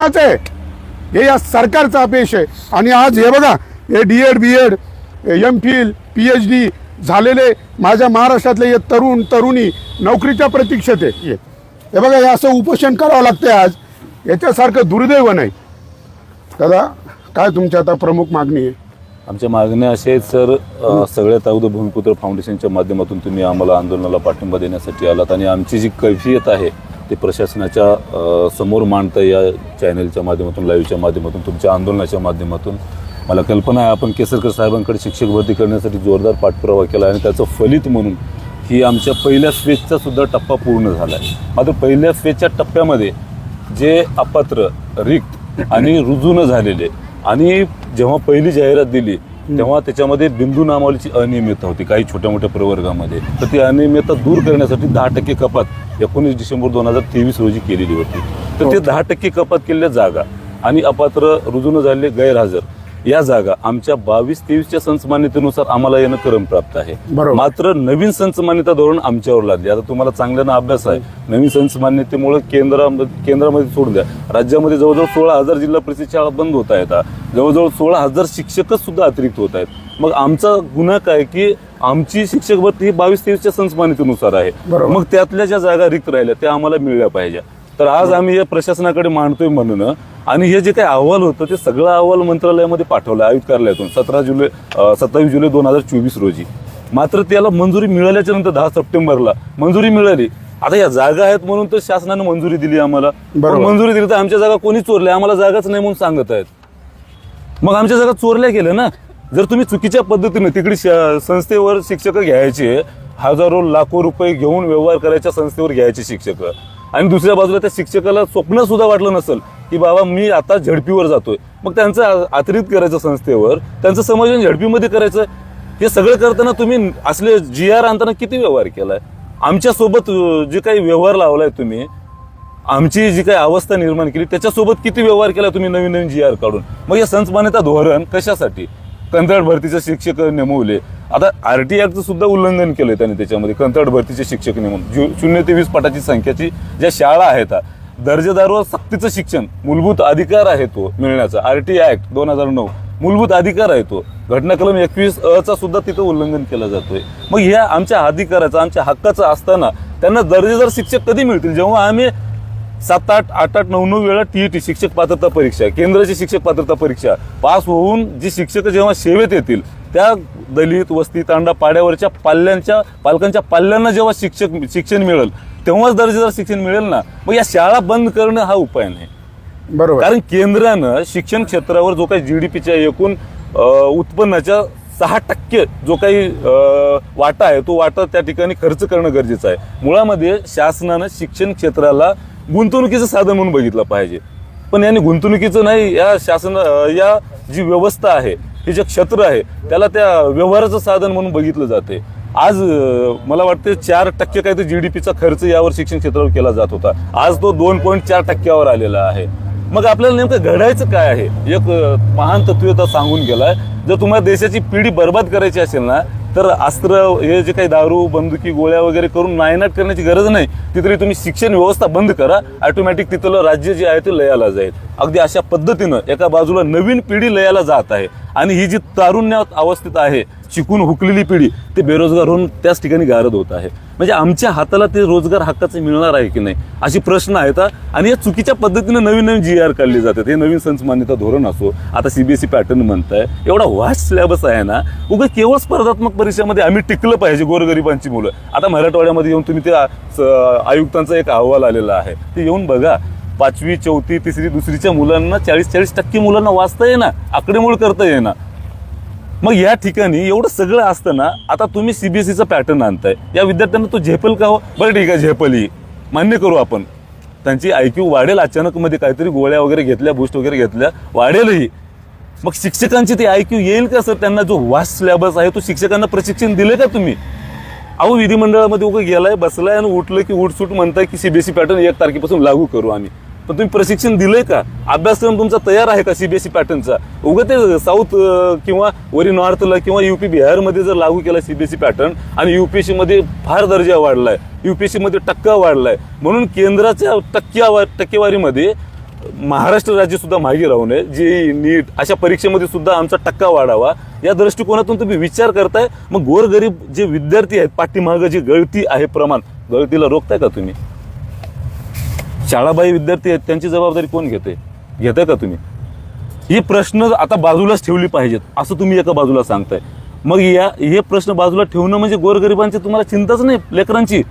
आहे. हे या सरकारचा अपयश आहे. आणि आज हे बघा हे D Ed B Ed M Phil P H D झालेले माझ्या महाराष्ट्रातले हे तरुण तरुणी नोकरीच्या प्रतीक्षेत आहे. हे बघा हे असं उपोषण करावं लागतंय आज. याच्यासारखं दुर्दैव नाही. दादा काय तुमची आता प्रमुख मागणी आहे? आमच्या मागण्या अशा आहेत सर अ, सगळ्यात अगोदर भूमिपुत्र फाउंडेशनच्या माध्यमातून तुम्ही आम्हाला आंदोलनाला पाठिंबा देण्यासाठी आलात. आणि आमची जी कैफियत आहे ते प्रशासनाच्या समोर मांडतं या चॅनलच्या माध्यमातून लाईव्हच्या माध्यमातून तुमच्या आंदोलनाच्या माध्यमातून. मला कल्पना आहे आपण केसरकर साहेबांकडे शिक्षक भरती करण्यासाठी जोरदार पाठपुरावा केला आणि त्याचं फलित म्हणून ही आमच्या पहिल्या फेजचा सुद्धा टप्पा पूर्ण झाला आहे. मात्र पहिल्या फेजच्या टप्प्यामध्ये जे अपात्र रिक्त आणि रुजू न झालेले आणि जेव्हा पहिली जाहिरात दिली तेव्हा त्याच्यामध्ये बिंदू नामावलीची अनियमितता होती काही छोट्या मोठ्या प्रवर्गामध्ये. तर ती अनियमितता दूर करण्यासाठी दहा टक्के कपात एकोणीस डिसेंबर दोन हजार तेवीस रोजी केलेली होती. तर ते दहा टक्के कपात केलेल्या जागा आणि अपात्र रुजू न झालेले गैरहजर या जागा आमच्या बावीस तेवीसच्या संच मान्यतेनुसार आम्हाला येणं क्रम प्राप्त आहे. बरोबर. मात्र नवीन संच मान्यता धोरण आमच्यावर लागली. आता तुम्हाला चांगल्यानं अभ्यास आहे. नवीन संच मान्यतेमुळे केंद्रामध्ये केंद्रामध्ये सोडून द्या. राज्यामध्ये जवळजवळ सोळा हजार जिल्हा परिषद शाळा बंद होत आहेत. जवळजवळ सोळा हजार शिक्षकच सुद्धा अतिरिक्त होत आहेत. मग आमचा गुन्हा काय की आमची शिक्षक भरती ही बावीस तेवीसच्या संच मान्यतेनुसार आहे. बरोबर. मग त्यातल्या ज्या जागा रिक्त राहिल्या त्या आम्हाला मिळल्या पाहिजे. तर आज आम्ही या प्रशासनाकडे मांडतोय म्हणून आणि हे जे काही अहवाल होतं ते सगळं अहवाल मंत्रालयामध्ये पाठवलं आयुक्त कार्यालयातून सतरा जुलै सत्तावीस जुलै दोन हजार चोवीस रोजी. मात्र त्याला मंजुरी मिळाल्याच्या नंतर दहा सप्टेंबरला मंजुरी मिळाली. आता या जागा आहेत म्हणून तर शासनानं मंजुरी दिली आम्हाला. पण मंजुरी दिली तर आमच्या जागा कोणी चोरल्या? आम्हाला जागाच नाही म्हणून सांगत आहेत. मग आमच्या जागा चोरल्या गेल्या ना? जर तुम्ही चुकीच्या पद्धतीने तिकडे संस्थेवर शिक्षक घ्यायचे हजारो लाखो रुपये घेऊन व्यवहार करायच्या संस्थेवर घ्यायचे शिक्षक. आणि दुसऱ्या बाजूला त्या शिक्षकाला स्वप्न सुद्धा वाटलं नसेल की बाबा मी आता झडपीवर जातोय. मग त्यांचं आतरित करायचं संस्थेवर त्यांचं समायोजन झडपीमध्ये करायचं हे सगळं करताना तुम्ही असले जी आर आणताना किती व्यवहार केलाय? आमच्यासोबत जे काही व्यवहार लावलाय तुम्ही आमची जी काही अवस्था निर्माण केली त्याच्यासोबत किती व्यवहार केला तुम्ही नवीन नवीन जी आर काढून? मग हे संस्मान्यता धोरण कशासाठी? कंत्राट भरतीचे शिक्षक नेमवले. आता आर टी ॲक्टचं सुद्धा उल्लंघन केलंय त्यांनी त्याच्यामध्ये कंत्राट भरतीचे शिक्षक नेमून शून्य ते वीस पटाची संख्याची ज्या शाळा आहेत दर्जेदार दर्जेदारवर सक्तीचं शिक्षण मूलभूत अधिकार आहे तो मिळण्याचा. आर टी ऍक्ट दोन हजार नऊ मूलभूत अधिकार आहे तो. घटनाक्रम एकवीस अचा सुद्धा तिथं उल्लंघन केला जातोय. मग ह्या आमच्या अधिकाराचा आमच्या हक्काचं असताना त्यांना दर्जेदार शिक्षक कधी मिळतील? जेव्हा आम्ही सात आठ आठ आठ नऊ नऊ वेळा टी टी शिक्षक पात्रता परीक्षा केंद्राची शिक्षक पात्रता परीक्षा पास होऊन जी शिक्षक जेव्हा सेवेत येतील त्या दलित वस्ती तांडा पाड्यावरच्या पाल्यांच्या पालकांच्या पाल्यांना जेव्हा शिक्षक शिक्षण मिळेल तेव्हाच दर्जेदार शिक्षण मिळेल ना? मग या शाळा बंद करणं हा उपाय नाही. बरोबर. कारण केंद्रानं शिक्षण क्षेत्रावर जो काही जीडीपीच्या एकूण अ, उत्पन्नाच्या सहा टक्के जो काही वाटा आहे तो वाटा त्या ठिकाणी खर्च करणं गरजेचं आहे. मुळामध्ये शासनानं शिक्षण क्षेत्राला गुंतवणुकीचं साधन म्हणून बघितलं पाहिजे. पण यांनी गुंतवणुकीचं नाही या शासन या जी व्यवस्था आहे हे जे क्षेत्र आहे त्याला त्या व्यवहाराचं साधन म्हणून बघितलं जाते. आज मला वाटते चार टक्के काहीतरी पीचा खर्च यावर शिक्षण क्षेत्रावर केला जात होता. आज तो दोन पॉईंट चार टक्क्यावर आलेला आहे. मग आपल्याला नेमकं घडायचं काय आहे? एक महान तत्वता सांगून गेलाय. जर तुम्हाला देशाची पिढी बर्बाद करायची असेल ना तर अस्त्र हे जे काही दारू बंदुकी गोळ्या वगैरे करून नायनाट करण्याची गरज नाही. तिथली तुम्ही शिक्षण व्यवस्था बंद करा. ऑटोमॅटिक तिथलं राज्य जे आहे ते लयाला जाईल. अगदी अशा पद्धतीनं एका बाजूला नवीन पिढी लयाला जात आहे आणि ही जी तारुण्यात अवस्थेत आहे शिकून हुकलेली पिढी ते बेरोजगार होऊन त्याच ठिकाणी गारद होत आहे. म्हणजे आमच्या हाताला ते रोजगार हक्काचे मिळणार आहे की नाही अशी प्रश्न आहेत आणि या चुकीच्या पद्धतीनं नवीन नवीन जी आर काढली जातात हे नवीन संच मान्यता धोरण असो आता सीबीएसई पॅटर्न म्हणताय एवढा वास्ट सिलेबस आहे ना उगा केवळ स्पर्धात्मक परीक्षेमध्ये आम्ही टिकलं पाहिजे गोरगरिबांची मुलं. आता मराठवाड्यामध्ये येऊन तुम्ही त्या आयुक्तांचा एक अहवाल आलेला आहे. ते येऊन बघा पाचवी चौथी तिसरी दुसरीच्या मुलांना चाळीस चाळीस टक्के मुलांना वाचता येईना आकडेमोड करता येणार मग या ठिकाणी एवढं सगळं असताना आता तुम्ही सीबीएसईचा पॅटर्न आणताय. या विद्यार्थ्यांना तो झेपल का हो? बरं ठीक आहे झेपल ही. मान्य करू आपण. त्यांची आयक्यू वाढेल अचानक मध्ये काहीतरी गोळ्या वगैरे घेतल्या बूस्ट वगैरे घेतल्या वाढेलही. मग शिक्षकांची ती आयक्यू येईल का सर? त्यांना जो वास्ट सिलेबस आहे तो शिक्षकांना प्रशिक्षण दिले का तुम्ही? अहो विधिमंडळामध्ये उभं गेलाय बसलाय आणि उठलं की उठसूट म्हणताय की सीबीएसई पॅटर्न एक तारखेपासून लागू करू आम्ही. पण तुम्ही प्रशिक्षण दिलंय का? अभ्यासक्रम तुमचा तयार आहे का सीबीएसई पॅटर्नचा उगं ते साऊथ किंवा वरी नॉर्थला किंवा युपी बिहारमध्ये जर लागू केला सीबीएसई पॅटर्न आणि युपीएससी मध्ये फार दर्जा वाढलाय युपीएससी मध्ये टक्का वाढलाय म्हणून केंद्राच्या टक्क्या टक्केवारीमध्ये महाराष्ट्र राज्य सुद्धा मागे राहू नये जे नीट अशा परीक्षेमध्ये सुद्धा आमचा टक्का वाढावा. या दृष्टिकोनातून तुम्ही विचार करताय. मग गोरगरीब जे विद्यार्थी आहेत पाठीमागं जी गळती आहे प्रमाण गळतीला रोखताय का तुम्ही? शाळाबाई विद्यार्थी आहेत त्यांची जबाबदारी कोण घेते? घेताय का तुम्ही? हे प्रश्न आता बाजूलाच ठेवली पाहिजेत असं तुम्ही एका बाजूला सांगताय. मग या हे प्रश्न बाजूला ठेवणं म्हणजे गोरगरिबांची तुम्हाला चिंताच नाही लेकरांची?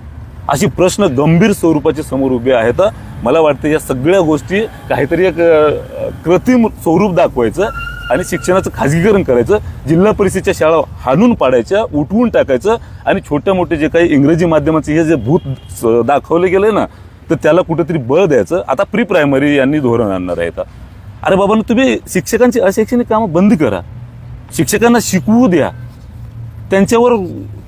अशी प्रश्न गंभीर स्वरूपाचे समोर उभे आहेत. मला वाटतं या सगळ्या गोष्टी काहीतरी एक कृत्रिम स्वरूप दाखवायचं आणि शिक्षणाचं खाजगीकरण करायचं जिल्हा परिषदेच्या शाळा हाणून पाडायच्या उठवून टाकायचं आणि छोट्या मोठे जे काही इंग्रजी माध्यमाचे हे जे भूत स- गेले ना तर त्याला कुठेतरी बळ द्यायचं. आता प्री प्रायमरी यांनी धोरण आणणार आहेत अरे बाबा तुम्ही शिक्षकांची अशैक्षणिक कामं बंद करा. शिक्षकांना शिकवू द्या. त्यांच्यावर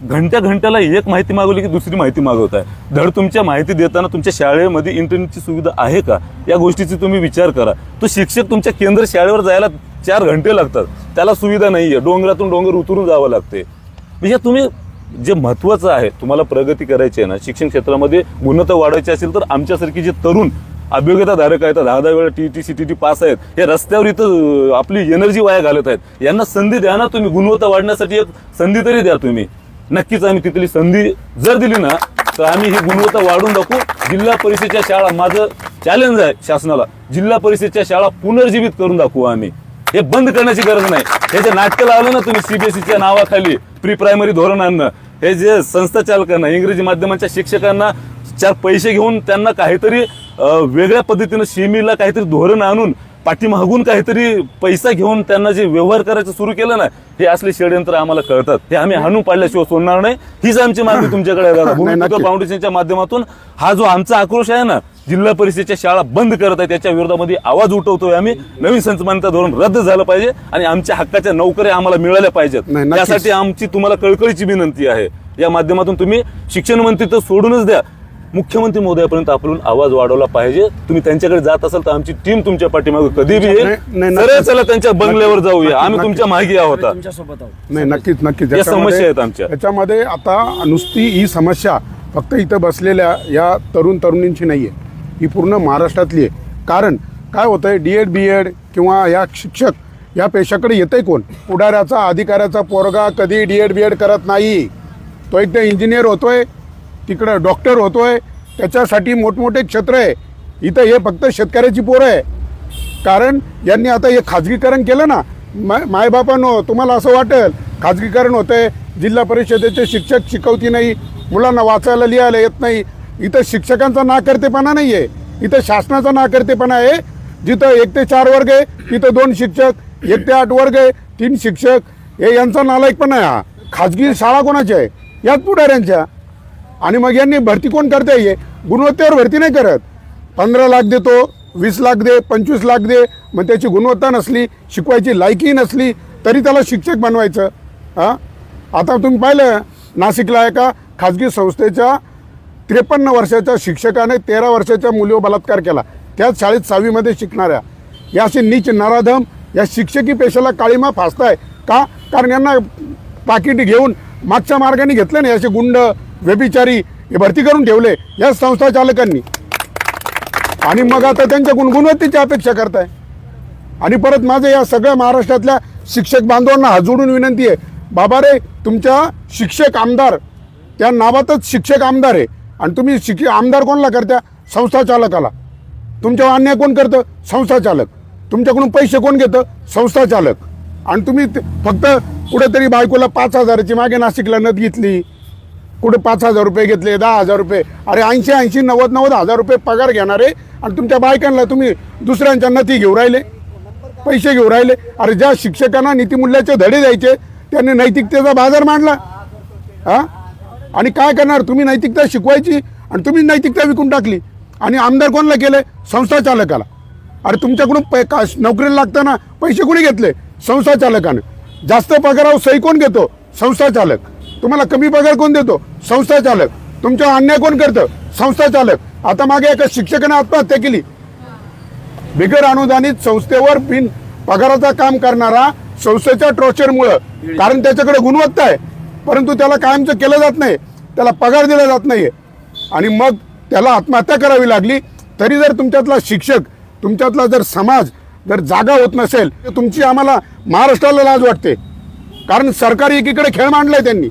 घंट्या घंट्याला एक माहिती मागवली की दुसरी माहिती मागवत आहे धड तुमच्या माहिती देताना तुमच्या शाळेमध्ये इंटरनेटची सुविधा आहे का? या गोष्टीची तुम्ही विचार करा. तो शिक्षक तुमच्या केंद्र शाळेवर जायला चार घंटे लागतात. त्याला सुविधा नाही आहे डोंगरातून डोंगर उतरून जावं लागते. म्हणजे तुम्ही जे महत्त्वाचं आहे तुम्हाला प्रगती करायची आहे ना शिक्षण क्षेत्रामध्ये गुणवत्ता वाढवायची असेल तर आमच्यासारखी जे तरुण अभियोग्यताधारक आहेत दहा दहा वेळा T T C T T pass आहेत हे रस्त्यावर इथं आपली एनर्जी वाया घालत आहेत. यांना संधी द्या ना तुम्ही गुणवत्ता वाढण्यासाठी एक संधी तरी द्या तुम्ही. नक्कीच आम्ही तिथली संधी जर दिली ना तर आम्ही ही गुणवत्ता वाढून दाखवू. जिल्हा परिषदेच्या शाळा माझं चॅलेंज आहे शासनाला जिल्हा परिषदेच्या शाळा पुनर्जीवित करून दाखवू आम्ही. हे बंद करण्याची गरज नाही. हे जे नाटकं लावलं ना तुम्ही सीबीएसईच्या नावाखाली प्री प्रायमरी धोरण आणणं हे जे संस्था चालकांना इंग्रजी माध्यमाच्या शिक्षकांना चार पैसे घेऊन त्यांना काहीतरी वेगळ्या पद्धतीनं शेमीला काहीतरी धोरण आणून पाठीमागून काहीतरी पैसा घेऊन त्यांना जे व्यवहार करायचं सुरू केलं ना हे असले षडयंत्र आम्हाला कळतात. हे आम्ही हाणून पाडल्याशिवाय सोडणार नाही. हीच आमची मागणी तुमच्याकडे भूमिपुत्र. फाउंडेशनच्या माध्यमातून हा जो आमचा आक्रोश आहे ना जिल्हा परिषदेच्या शाळा बंद करत आहे त्याच्या विरोधामध्ये आवाज उठवतोय आम्ही. नवीन संच मान्यता धोरण रद्द झालं पाहिजे आणि आमच्या हक्काच्या नोकऱ्या आम्हाला मिळाल्या पाहिजेत. त्यासाठी आमची तुम्हाला कळकळीची विनंती आहे. या माध्यमातून तुम्ही शिक्षण मंत्री तर सोडूनच द्या. मुख्यमंत्री महोदयापर्यंत आपण आवाज वाढवला पाहिजे. तुम्ही त्यांच्याकडे जात असाल तर आमची टीम तुमच्या पाठीमागे कधी बी येईल. चला त्यांच्या बंगल्यावर जाऊया. आम्ही. तुमच्या मागे आहोत. नाही नक्कीच नक्कीच. समस्या आहेत आमच्या. याच्यामध्ये आता नुसती ही समस्या फक्त इथं बसलेल्या या तरुण तरुणींची नाही आहे ही पूर्ण महाराष्ट्रातली आहे. कारण काय होतं आहे डी एड बी एड किंवा या शिक्षक या पेशाकडे येतंय कोण? पुढाऱ्याचा अधिकाऱ्याचा पोरगा कधी डी एड बी एड करत नाही. तो एकदा इंजिनियर होतोय तिकडं डॉक्टर होतोय त्याच्यासाठी मोठमोठे क्षेत्र आहे. इथं हे फक्त शेतकऱ्याची पोरं आहे. कारण यांनी आता हे खाजगीकरण केलं ना माय मायबापांनो तुम्हाला असं वाटेल खाजगीकरण होतंय जिल्हा परिषदेचे शिक्षक शिकवती नाही मुलांना वाचायला लिहायला येत नाही. इथं शिक्षकांचा नाकर्तेपणा नाही आहे इथं शासनाचा नाकर्तेपणा आहे. जिथं एक ते चार वर्ग आहे तिथं दोन शिक्षक एक ते आठ वर्ग आहे तीन शिक्षक. हे यांचा नालायकपणा आहे हा. खाजगी शाळा कोणाची आहे? याच पुढाऱ्यांच्या. आणि मग यांनी भरती कोण करता? हे गुणवत्तेवर भरती नाही करत. पंधरा लाख देतो वीस लाख दे पंचवीस लाख दे मग त्याची गुणवत्ता नसली शिकवायची लायकी नसली तरी त्याला शिक्षक बनवायचं. हां? आता तुम्ही पाहिलं नाशिकला एका खाजगी संस्थेच्या त्रेपन्न वर्षाच्या शिक्षकाने तेरा वर्षाच्या मुलीवर बलात्कार केला. त्याच शाळेत सहावीमध्ये शिकणाऱ्या. या असे नीच नराधम या शिक्षकी पेशाला काळीमा फासताय. का? कारण यांना पाकिट घेऊन मागच्या मार्गाने घेतलं नाही असे गुंड व्यभिचारी हे भरती करून ठेवले या संस्था चालकांनी. आणि मग आता त्यांच्या गुणगुणवत्तेची अपेक्षा करताय. आणि परत माझं या सगळ्या महाराष्ट्रातल्या शिक्षक बांधवांना हात जोडून विनंती आहे बाबा रे तुमच्या शिक्षक आमदार त्या नावातच शिक्षक आमदार आहे. आणि तुम्ही शिक्ष आमदार कोणाला करता? संस्था चालकाला. तुमच्यावर अन्याय कोण करतं? संस्था चालक. तुमच्याकडून पैसे कोण घेतं? संस्था चालक. आणि तुम्ही ते- फक्त कुठेतरी बायकोला पाच हजाराची मागे नाशिकला नद घेतली. कुठे पाच हजार रुपये घेतले दहा हजार रुपये. अरे ऐंशी ऐंशी नव्वद नव्वद हजार रुपये पगार घेणारे आणि तुमच्या बायकांना तुम्ही दुसऱ्यांच्या नथी घेऊ राहिले पैसे घेऊ राहिले. अरे ज्या शिक्षकांना नीतिमूल्याचे धडे द्यायचे त्यांनी नैतिकतेचा बाजार मांडला. हा? आणि काय करणार? तुम्ही नैतिकता शिकवायची आणि तुम्ही नैतिकता विकून टाकली. आणि आमदार कोणाला केले? संस्था चालकाला. अरे तुमच्याकडून पै का नोकरीला लागताना पैसे कुणी घेतले? संस्था चालकानं. जास्त पगारावर सही कोण घेतो? संस्था चालक. तुम्हाला कमी पगार कोण देतो? संस्था चालक. तुमच्यावर अन्याय कोण करतं? संस्था चालक. आता मागे एका शिक्षकाने आत्महत्या केली. बिगर अनुदानित संस्थेवर बिन पगाराचा काम करणारा संस्थेच्या टॉर्चरमुळं कारण त्याच्याकडे गुणवत्ता आहे. परंतु त्याला कायमचं केलं जात नाही. त्याला पगार दिला जात नाहीये. आणि मग त्याला आत्महत्या करावी लागली. तरी जर तुमच्यातला शिक्षक तुमच्यातला जर समाज जर जागा होत नसेल तर तुमची आम्हाला महाराष्ट्राला लाज वाटते. कारण सरकार एकीकडे खेळ मांडलाय त्यांनी.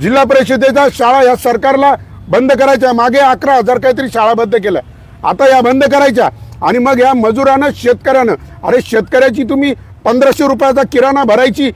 जिल्हा परिषदेच्या शाळा या सरकारला बंद करायच्या मागे अकरा हजार काहीतरी शाळा बंद केल्या. आता या बंद करायच्या आणि मग या मजुरानं शेतकऱ्यानं अरे शेतकऱ्याची तुम्ही पंधराशे रुपयाचा किराणा भरायची